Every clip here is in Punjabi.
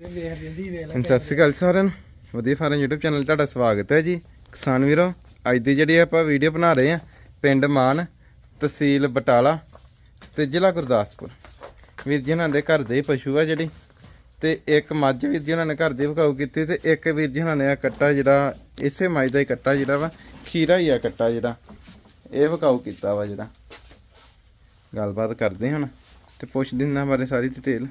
ਸਤਿ ਸ਼੍ਰੀ ਅਕਾਲ ਸਾਰਿਆਂ ਨੂੰ। ਵਧੀਆ ਫਾਰਮ YouTube ਚੈਨਲ ਤੁਹਾਡਾ ਸਵਾਗਤ ਹੈ ਜੀ। ਕਿਸਾਨ ਵੀਰੋ, ਅੱਜ ਦੀ ਜਿਹੜੀ ਆਪਾਂ ਵੀਡੀਓ ਬਣਾ ਰਹੇ ਆ ਪਿੰਡ ਮਾਨ ਤਹਿਸੀਲ ਬਟਾਲਾ ਤੇ ਜ਼ਿਲ੍ਹਾ ਗੁਰਦਾਸਪੁਰ। ਵੀਰ ਜੀ ਉਹਨਾਂ ਦੇ ਘਰ ਦੇ ਹੀ ਪਸ਼ੂ ਆ ਜਿਹੜੀ। ਤੇ ਇੱਕ ਮੱਝ ਵੀਰ ਜੀ ਉਹਨਾਂ ਨੇ ਘਰ ਦੀ ਵਿਕਾਊ ਕੀਤੀ ਤੇ ਇੱਕ ਵੀਰ ਜੀ ਉਹਨਾਂ ਨੇ ਆ ਕੱਟਾ ਜਿਹੜਾ, ਇਸੇ ਮੱਝ ਦਾ ਹੀ ਕੱਟਾ ਜਿਹੜਾ ਵਾ, ਖੀਰਾ ਹੀ ਆ ਕੱਟਾ ਜਿਹੜਾ। ਇਹ ਵਿਕਾਊ ਕੀਤਾ ਵਾ ਜਿਹੜਾ। ਗੱਲਬਾਤ ਕਰਦੇ ਹੁਣ ਤੇ ਪੁੱਛਦੇ ਇਹਨਾਂ ਬਾਰੇ ਸਾਰੀ ਡਿਟੇਲ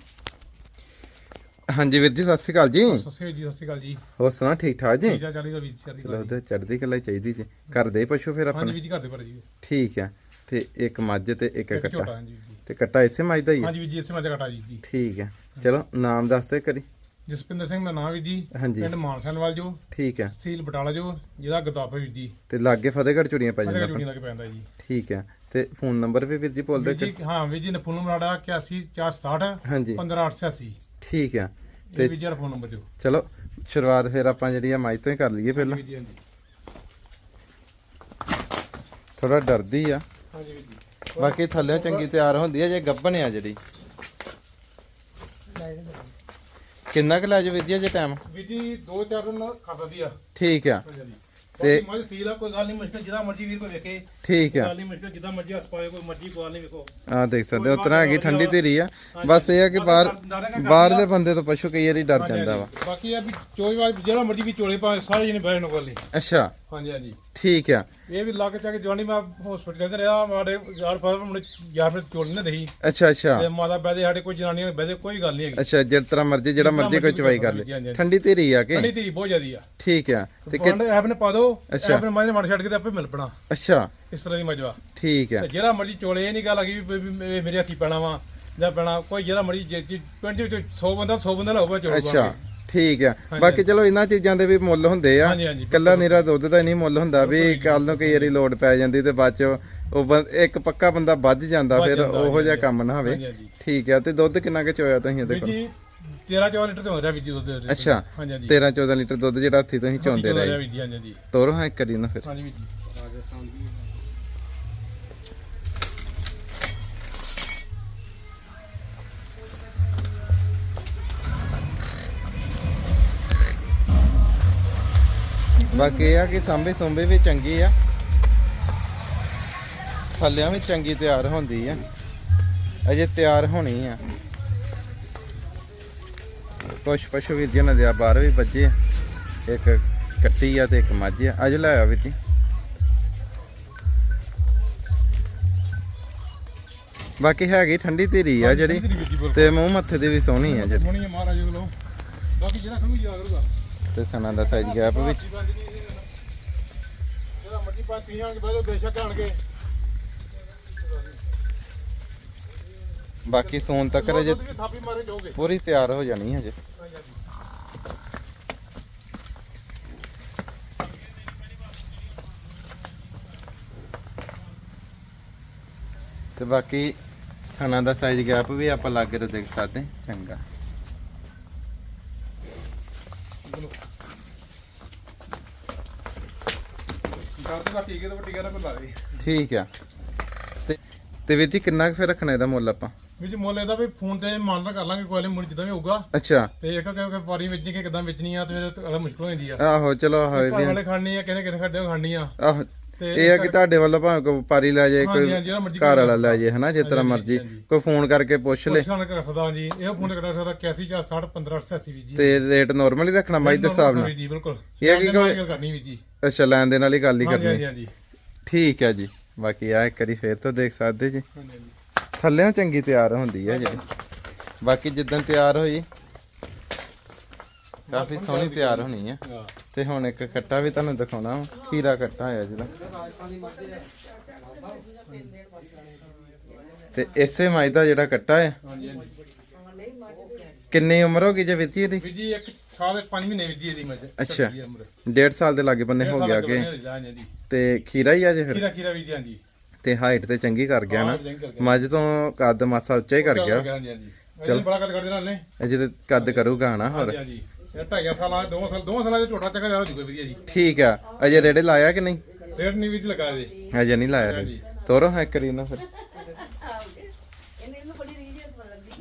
ਹਾਂਜੀ ਵੀਰ ਜੀ ਸਤਿ ਸ਼੍ਰੀ ਅਕਾਲ ਜੀ। ਸਤਿ ਸ਼੍ਰੀ ਅਕਾਲ ਜੀ ਸਤਿ ਸ਼੍ਰੀ ਅਕਾਲ ਜੀ। ਹੋਰ ਸੁਣਾ ਠੀਕ ਠਾਕ ਜੀ? ਤੀਜਾ ਚਾਲੀ ਦਾ ਵੀਰ ਚੜ੍ਹਦੀ ਚਲੋ ਕਲਾ ਜੀ ਤੇ ਚੜ੍ਹਦੀ ਕਲਾ ਹੀ ਚਾਹੀਦੀ ਜੀ। ਘਰ ਦੇ ਹੀ ਪਸ਼ੂ ਫਿਰ ਹਾਂਜੀ ਆਪਣੇ। ਵੀਰ ਜੀ ਘਰ ਦੇ ਪਰ ਜੀ ਠੀਕ ਆ ਤੇ ਇੱਕ ਮੱਝ ਤੇ ਇੱਕ ਇੱਕ ਕੱਟਾ। ਝੋਟਾ ਹਾਂਜੀ ਵੀਰ ਜੀ। ਤੇ ਕੱਟਾ ਇਸੇ ਮੱਝ ਦਾ ਹੀ ਆ? ਹਾਂਜੀ ਵੀਰ ਜੀ ਇਸੇ ਮੱਝ ਘਟਾ ਜੀ ਜੀ। ਠੀਕ ਆ। ਚਲੋ ਨਾਮ ਦੱਸ ਦੇ ਕਰੀ ਜਸਪਿੰਦਰ ਸਿੰਘ ਦਾ ਨਾਮ ਵੀਰ ਜੀ। ਹਾਂਜੀ। ਪਿੰਡ ਮਾਨਸਨਵਾਲ ਜੋ। ਠੀਕ ਆ। ਤਹਿਸੀਲ ਬਟਾਲਾ ਜੋ ਜ਼ਿਲ੍ਹਾ ਗੁਰਦਾਸਪੁਰ ਵੀਰ ਜੀ। ਤੇ ਲਾਗੇ ਫਤਿਹਗੜ੍ਹ ਚੂੜੀਆਂ ਪੈ ਜਾਂਦਾ ਜੁੜੀ ਲੱਗ ਪੈਂਦਾ ਜੀ। ਠੀਕ ਆ। ਤੇ ਫੋਨ ਨੰਬਰ ਵੀ ਵੀਰ ਜੀ ਬੋਲ ਵੀਰ ਜੀ ਹਾਂ ਵੀਰ ਜੀ ਨੇ ਫੋਨ ਨੰਬਰ ਆੜਾ 8146 ਹਾਂਜੀ। 15886 ਠੀਕ ਆ। ਤੇ ਤੇ ਦਾ ਫੋਨ ਨੰਬਰ ਜੋ ਚਲੋ ਸ਼ੁਰੂਆਤ ਫਿਰ ਆਪਾਂ ਜਿਹੜੀ ਆ ਮੱਝ ਤੋਂ ਹੀ ਕਰ ਲਈਏ ਪਹਿਲਾਂ। ਵੀਰ ਜੀ ਹਾਂਜੀ। ਥੋੜਾ ਡਰਦੀ ਆ। ਹਾਂਜੀ ਵੀਰ ਜੀ ਬਾਕੀ ਥੱਲੇ ਚੰਗੀ ਤਿਆਰ ਹੁੰਦੀ ਆ ਜੇ ਗੱਭਣ ਆ ਜਿਹੜੀ। ਕਿੰਨਾ ਕੁ ਲੈ ਜਾ ਵੀਰ ਜੀ ਟਾਈਮ ਵੀਰ ਜੀ 2-4 ਦਿਨ ਖਾਦਾ ਦੀ ਆ। ਠੀਕ ਆ। ਹਾਂਜੀ। ਤੇ- ਮੱਝ ਸੀਲ ਆ ਕੋਈ ਗੱਲ ਨਹੀਂ ਮੁਸ਼ਕਲ ਜਿਹਦਾ ਮਰਜ਼ੀ ਵੀਰ ਕੋ ਵੇਖੇ। ਠੀਕ ਆ। ਗੱਲ ਨਹੀਂ ਮੁਸ਼ਕਲ ਜਿੱਦਾਂ ਮਰਜ਼ੀ ਹੱਥ ਪਾਏ ਕੋਈ ਮਰਜ਼ੀ ਕੋਈ ਨਹੀਂ ਵੇਖੋ। ਆ ਦੇਖ ਸਕਦੇ ਹੋ ਉਤਰਾ ਹੈਗੀ ਠੰਡੀ ਧੀਰੀ ਆ। ਬਸ ਇਹ ਆ ਕਿ ਬਾਹਰ ਬਾਹਰਲੇ ਬੰਦੇ ਤੋਂ ਪਸ਼ੂ ਕਈ ਵਾਰੀ ਡਰ ਜਾਂਦਾ ਵਾ। ਬਾਕੀ ਆ ਵੀ ਚੋਈ ਵਾਰ ਜਿਹੜਾ ਮਰਜ਼ੀ ਵੀ ਚੋਲੇ ਪਾ ਸਾਰੇ ਜਣੇ ਬਹਿਣ ਨੂੰ ਕੋਲੇ ਅੱਛਾ। ਹਾਂਜੀ ਹਾਂਜੀ। ਠੀਕ ਆ। ਇਹ ਵੀ ਲੱਗ ਚੱਕ ਜਵਾਨੀ ਮੈਂ ਹਸਪੀਟਲ ਦੇ ਰਿਹਾ ਮਾੜੇ ਯਾਰ ਫਾਦਰ ਮੈਨੂੰ ਯਾਰ ਮੇਰੇ ਚੋਲ ਨਹੀਂ ਰਹੀ। ਅੱਛਾ ਅੱਛਾ। ਤੇ ਮਾਤਾ ਬੈਦੇ ਸਾਡੇ ਕੋਈ ਜਨਾਨੀਆਂ ਬੈਦੇ ਕੋਈ ਗੱਲ ਨਹੀਂ ਹੈਗੀ। ਅੱਛਾ ਜਿਸ ਤਰ੍ਹਾਂ ਮਰਜ਼ੀ ਜਿਹੜਾ ਮਰਜ਼ੀ ਕੋਈ ਚਵਾਈ ਕਰ ਹਾਂਜੀ, ਲੇ। ਹਾਂਜੀ। ਠੰਡੀ ਧੀਰੀ ਆ ਠੰਡੀ ਕਿ ਤੇਰੀ ਬਹੁਤ ਜ਼ਿਆਦੀ ਆ। ਠੀਕ ਆ। ਤੇ ਤੇ ਕਿ ਕਿ ਐਪ ਨੇ ਪਾ ਦੋ ਅੱਛਾ। ਐਪ ਨੇ ਮਾਝੇ ਮੜ ਛੱਡ ਕੇ ਤੇ ਆਪੇ ਮਿਲ ਪਣਾ। ਅੱਛਾ। ਇਸ ਤਰ੍ਹਾਂ ਦੀ ਮਜਵਾ ਠੀਕ ਆ। ਤੇ ਜਿਹੜਾ ਮਰਜ਼ੀ ਚੋਲੇ ਇਹ ਨਹੀਂ ਗੱਲ ਵੀ ਵੀ ਇਹ ਮੇਰੇ ਹੱਥੀ ਪੈਣਾ ਵਾ ਜਾਂ ਪੈਣਾ। ਕੋਈ ਜਿਹੜਾ ਮਰਜ਼ੀ ਪਿੰਡ ਵਿੱਚ 100 ਬੰਦਾ 100 ਬੰਦਾ ਲਾਊਗਾ ਚੋਲ ਅੱਛਾ। ਠੀਕ ਆ। ਬਾਕੀ ਚਲੋ ਇਹਨਾਂ ਚੀਜ਼ਾਂ ਦੇ ਵੀ ਮੁੱਲ ਹੁੰਦੇ ਆ। ਹਾਂਜੀ, ਹਾਂਜੀ, ਕੱਲਾ ਨੀਰਾ ਦੁੱਧ ਦਾ ਨਹੀਂ ਮੁੱਲ ਹੁੰਦਾ ਵੀ ਕੱਲ ਨੂੰ ਕਈ ਵਾਰੀ ਲੋਡ ਪੈ ਜਾਂਦੀ ਤੇ ਬਾਅਦ ਚ ਉਹ ਬੰ- ਇੱਕ ਪੱਕਾ ਬੰਦਾ ਵੱਧ ਜਾਂਦਾ ਫਿਰ ਉਹੋ ਜਿਹਾ ਕੰਮ ਨਾ ਹੋਵੇ। ਹਾਂਜੀ। ਠੀਕ ਆ ਤੇ ਦੁੱਧ ਕਿੰਨਾ ਕੁ ਚੋਇਆ ਤੁਸੀਂ ਇਹਦੇ ਵੀਰ ਕੋਲ? ਜੀ 13 14 ਲੀਟਰ ਤੇ ਹੋ ਰਿਹਾ ਵੀਰ ਜੀ ਦੁੱਧ। ਅੱਛਾ ਹਾਂਜੀ ਹਾਂਜੀ। 13 14 ਲੀਟਰ ਦੁੱਧ ਜਿਹੜਾ ਹੱਥੀ ਤੁਸੀਂ ਚੋਂਦੇ ਰਹੇ। ਵੀਰ ਜੀ ਹਾਂਜੀ ਹਾਂਜੀ। ਤੋਰੋ ਹਾਂ ਇੱਕ ਕਰੀ ਨਾ ਫਿਰ। ਹਾਂਜੀ ਵੀਰ ਜੀ। ਬਾਕੀ ਇਹ ਆ ਕਿ ਸਾਂਭੇ ਸੁੰਭੇ ਵੀ ਚੰਗੀ ਆ। ਥੱਲਿਆਂ ਵੀ ਚੰਗੀ ਤਿਆਰ ਹੁੰਦੀ ਆ। ਅਜੇ ਤਿਆਰ ਹੋਣੀ ਆ। ਕੁਛ ਪਸ਼ੂ ਵੀਰ ਜੀ ਨੇ ਆ ਬਾਹਰ ਵੀ ਵੱਜੇ ਆ। ਇੱਕ ਕੱਟੀ ਆ ਤੇ ਇੱਕ ਮੱਝ ਆ। ਅੱਜ ਲੈ ਆ ਵੀਰ ਜੀ। ਬਾਕੀ ਹੈਗੀ ਠੰਡੀ ਧੀਰੀ ਆ ਜਿਹੜੀ ਤੇ ਮੂੰਹ ਮੱਥੇ ਦੀ ਵੀ ਸੋਹਣੀ ਆ ਜਿਹੜੀ। ਸੋਹਣੀ ਹੈ ਮਹਾਰਾਜ ਕੋਲੋਂ ਬਾਕੀ ਜਿਹੜਾ ਖੰਗੂ ਯਾਦ ਕਰੂਗਾ ਤੇ ਸਨਾਂ ਦਾ ਸਾਈਜ਼ ਗੈਪ ਵਿੱਚ। ਜਿਹੜਾ ਮਰਜ਼ੀ ਪਾ ਪੀਆਂ ਕੇ ਬਾਅਦ ਬੇਸ਼ੱਕ ਆਣਗੇ ਬਾਕੀ ਸੋਨ ਤੱਕ ਜਾਓਗੇ। ਪੂਰੀ ਤਿਆਰ ਹੋ ਜਾਣੀ ਹਜੇ। ਤੇ ਬਾਕੀ ਖਾਣਾ ਦਾ ਸਾਈਜ਼ ਗੈਪ ਵੀ ਆਪਾਂ ਲਾਗੇ ਤੋਂ ਦੇਖ ਸਕਦੇ ਹਾਂ। ਚੰਗਾ। ਦਰਦ ਦਾ ਤੇ ਕੋਈ ਲਾ ਠੀਕ ਆ। ਤੇ ਤੇ ਵੀਰ ਜੀ ਕਿੰਨਾ ਕੁ ਫਿਰ ਰੱਖਣਾ ਇਹਦਾ ਮੁੱਲ ਆਪਾਂ? ਵਿੱਚ ਮੁੱਲ ਇਹਦਾ ਵੀ ਫੋਨ ਤੇ ਮਾਨਤਾ ਕਰ ਲਾਂਗੇ ਕੋਈ ਮੁੜ ਜਿੱਦਾਂ ਵੀ ਹੋਊਗਾ। ਅੱਛਾ। ਤੇ ਇੱਕ ਕਿ ਵਾਰੀ ਵੇਚਣੀ ਕਿ ਕਿਦਾਂ ਵੇਚਣੀ ਆ ਤੇ ਫਿਰ ਅਗਲਾ ਮੁਸ਼ਕਲ ਹੋ ਜਾਂਦੀ ਆ। ਆਹੋ ਚਲੋ ਆਹੋ ਘਰ ਜੀ ਵਾਲੇ ਖਾਣੀ ਆ ਕਿਹਨੇ ਕਿਹਨੇ ਖੱਡੇ ਖਾਣੀ ਆ। ਆਹੋ ਤੇ ਇਹ ਆ ਕਿ ਤੁਹਾਡੇ ਵੱਲੋਂ ਭਾਵੇਂ ਕੋਈ ਵਪਾਰੀ ਲੈ ਜਾਏ ਕੋਈ ਘਰ ਵਾਲਾ ਲੈ ਜਾਏ ਹਨਾ ਜਿਸ ਤਰ੍ਹਾਂ ਮਰਜ਼ੀ। ਕੋਈ ਫੋਨ ਕਰਕੇ ਪੁੱਛ ਲੈ। ਪੁੱਛਣ ਕਰ ਸਕਦਾ ਜੀ ਇਹ ਫੋਨ ਤੇ ਕਰ ਸਕਦਾ 81 460 1588 ਵੀ ਜੀ। ਤੇ ਰੇਟ ਨਾਰਮਲ ਰੱਖਣਾ ਮਾਈ ਦੇ ਹਿਸਾਬ ਨਾਲ। ਜੀ ਬਿਲਕੁਲ। ਇਹ ਕਿ ਕੋਈ- ਕਰਨੀ ਵੀ ਜੀ। ਅੱਛਾ ਲੈਣ ਦੇ ਨਾਲ ਹੀ ਗੱਲ ਹੀ ਹਾਂਜੀ ਕਰਨੀ। ਹਾਂਜੀ ਹਾਂਜੀ। ਠੀਕ ਹੈ ਜੀ। ਬਾਕੀ ਆ ਇੱਕ ਵਾਰੀ ਫੇਰ ਤੋਂ ਦੇਖ ਸਕਦੇ ਜੀ। ਹਾਂਜੀ, ਹਾਂਜੀ। ਥੱਲੇੋਂ ਚੰਗੀ ਤਿਆਰ ਹੁੰਦੀ ਹੈ ਜਿਹੜੀ ਬਾਕੀ ਜਿੱਦਾਂ ਤਿਆਰ ਹੋਈ ਕਾਫੀ ਸੋਹਣੀ ਤਿਆਰ ਹੋਣੀ ਹੈ ਹਾਂ। ਤੇ ਹੁਣ ਇੱਕ ਕੱਟਾ ਵੀ ਤੁਹਾਨੂੰ ਦਿਖਾਉਣਾ ਵਾ। ਖੀਰਾ ਕੱਟਾ ਹੋਇਆ ਜਿਹੜਾ ਤੇ ਇਸੇ ਮਾਈ ਦਾ ਜਿਹੜਾ ਕੱਟਾ ਹਾਂਜੀ ਹਾਂਜੀ। ਕਿੰਨੀ ਉਮਰ ਹੋ ਗਈ ਜੇ ਵਿੱਤੀ ਇਹਦੀ? ਵੀ ਜੀ ਇੱਕ ਸਾਲ ਦੇ 5 ਮਹੀਨੇ ਜੀ ਇਹਦੀ ਮੱਝ ਅੱਛਾ। ਉਮਰ। ਡੇਢ ਸਾਲ ਦੇ ਲਾਗੇ ਬੰਨੇ ਡੇਢ ਹੋ ਸਾਲ ਗਿਆ ਕਿ ਹਾਂਜੀ ਤੇ ਖੀਰਾ ਹੀ ਆ ਜੇ ਫਿਰ? ਖੀਰਾ ਖੀਰਾ ਵੀ ਜੀ ਹਾਂਜੀ। ਤੇ ਹਾਈਟ ਤੇ ਚੰਗੀ ਕਰ ਗਿਆ ਨਾ? ਹਾਂ, ਚੰਗੀ ਕਰ ਗਿਆ। ਮੱਝ ਤੋਂ ਕੱਦ ਮਾਸਾ ਉੱਚਾ ਹੀ ਕਰ ਗਿਆ। ਹਾਂਜੀ ਹਾਂਜੀ। ਚਲ। ਬੜਾ ਕੱਦ ਕਰਦੇ ਨਾਲ। ਨੇ ਅਜੇ ਤੇ ਕੱਦ ਕਰੂਗਾ ਨਾ ਹੋਰ। ਹਾਂਜੀ ਹਾਂਜੀ। ਇਹ ਢਾਈਆਂ ਸਾਲਾਂ ਦੋ ਸਾਲ ਦੋ ਸਾਲਾਂ ਦੇ ਝੋਟਾ ਚੱਕਾ ਜਾ ਜੂਗਾ ਵਧੀਆ ਜੀ। ਠੀਕ ਆ। ਅਜੇ ਰੇੜੇ ਲਾਇਆ ਕਿ ਨਹੀਂ? ਰੇਟ ਨਹੀਂ ਵਿੱਚ ਲਗਾ ਦੇ। ਅਜੇ ਨਹੀਂ ਲਾਇਆ ਰੇੜੇ। ਤੋਰੋ ਹੈ ਕਰੀ ਨਾ ਫਿਰ ਇਹਨੇ ਨੂੰ ਬੜੀ ਰੀਝ ਲੱਗਦੀ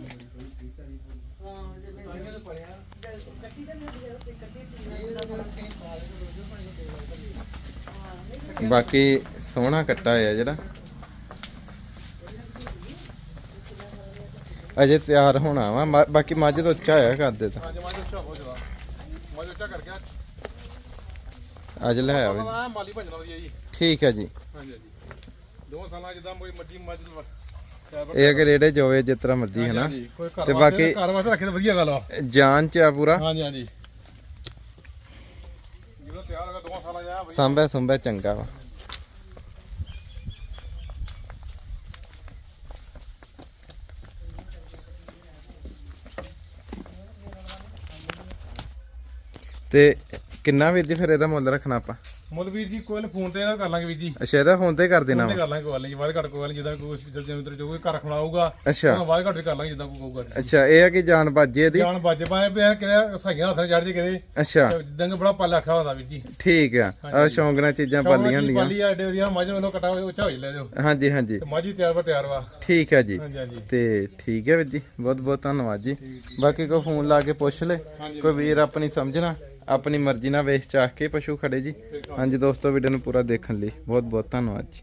ਹਾਂ ਜੇ ਮੈਂ ਬਾਕੀ ਸੋਹਣਾ ਕੱਟਾ ਆ ਜਿਹੜਾ। ਅਜੇ ਤਿਆਰ ਹੋਣਾ ਵਾ ਬਾਕੀ ਮੱਝ ਤੋਂ ਉੱਚਾ ਹੋਇਆ ਕਰਦੇ ਤਾਂ। ਅੱਜ ਲੈ ਆਵੇ ਪਤਾ ਮਾਲੀ ਭੰਜਣਾ ਵਧੀਆ ਜੀ। ਠੀਕ ਹੈ ਜੀ। ਹਾਂਜੀ ਦੋ ਸਾਲਾਂ ਜਿੱਦਾਂ ਕੋਈ ਮੱਜੀ ਮੱਝ ਇਹ ਅਗਰ ਰੇੜੇ ਜੋਵੇ ਜਿਸ ਤਰ੍ਹਾਂ ਮਰਜ਼ੀ ਹੈ ਨਾ ਕੋਈ ਘਰ ਤੇ ਬਾਕੀ- ਘਰ ਵਾਸਤੇ ਰੱਖੇ ਤਾਂ ਵਧੀਆ ਗੱਲ ਆ। ਜਾਨ ਚ ਆ ਪੂਰਾ? ਹਾਂਜੀ ਹਾਂਜੀ। ਜਦੋਂ ਤਿਆਰ ਹੋਗਾ ਦੋ ਸਾਲਾਂ ਜਾ ਬਈ। ਸਾਂਭਿਆ ਸੁੰਭਿਆ ਚੰਗਾ ਵਾ। ਤੇ ਕਿੰਨਾ ਵੀਰ ਜੀ ਫਿਰ ਇਹਦਾ ਮੁੱਲ ਰੱਖਣਾ ਆਪਾਂ? ਮੁੱਲ ਵੀਰ ਜੀ ਫੋਨ ਤੇ ਕਰ ਲਾਂਗੇ ਵੀਰ ਜੀ। ਅੱਛਾ ਇਹਦਾ ਫੋਨ ਤੇ ਕਰ ਦੇਣਾ ਫੋਨ ਤੇ ਵਾ। ਕਰ ਲਾਂਗੇ ਕੋਈ ਗੱਲ ਨਹੀਂ ਵਾਦ ਘੱਟ ਕੋਈ ਗੱਲ ਨੀ, ਜਿੱਦਾਂ ਕੋਈ hospital ਜਿਵੇਂ ਉਧਰ ਜੋ ਕੋਈ ਘਰ ਰਖਣਾ ਹੋਊਗਾ ਅੱਛਾ ਉਹ ਵਾਦ ਘੱਟ ਕਰ ਲਾਂਗੇ ਜਿੱਦਾਂ ਕੋਈ ਕਹੂਗਾ ਜੀ। ਅੱਛਾ ਇਹ ਆ ਕਿ ਜਾਨ ਬਾਜੇ ਇਹਦੀ? ਜਾਨ ਬਾਜੇ ਪਾਏ ਪਿਆ ਕਿਹਦੇ ਸਾਈਆਂ ਹੱਥ ਚੜ ਜੇ ਕਿਤੇ। ਅੱਛਾ। ਦੰਗ ਬੜਾ ਪਾਲਾ ਰੱਖਿਆ ਹੁੰਦਾ ਵੀਰ ਜੀ। ਠੀਕ ਆ। ਆ ਸ਼ੌਂਕ ਨਾਲ ਚੀਜ਼ਾਂ ਪਾਲੀਆਂ ਹੁੰਦੀਆਂ। ਪਾਲੀ ਆ ਏਡੇ ਵਧੀਆ ਮੱਝ ਮੈਨੂੰ ਕਟਾ ਉੱਚਾ ਹੋ ਲੈ ਜੋ ਹਾਂਜੀ ਹਾਂਜੀ। ਤੇ ਮੱਝ ਵੀ ਤਿਆਰ ਵਾ ਤਿਆਰ ਵਾ। ਠੀਕ ਹੈ ਜੀ। ਤੇ ਠੀਕ ਹੈ ਵੀਰ ਜੀ। ਬਹੁਤ ਬਹੁਤ ਧੰਨਵਾਦ ਜੀ। ਬਾਕੀ ਕੋਈ ਫੋਨ ਲਾ ਕੇ ਪੁੱਛ ਲੈ। ਕੋਈ ਵੀਰ ਆਪਣੀ ਸਮਝਣਾ। ਆਪਣੀ ਮਰਜ਼ੀ ਨਾਲ ਵੇਚ ਚਾਹ ਕੇ ਪਸ਼ੂ ਖੜੇ ਜੀ। ਹਾਂਜੀ ਦੋਸਤੋ ਵੀਡੀਓ ਨੂੰ ਪੂਰਾ ਦੇਖਣ ਲਈ ਬਹੁਤ ਬਹੁਤ ਧੰਨਵਾਦ ਜੀ।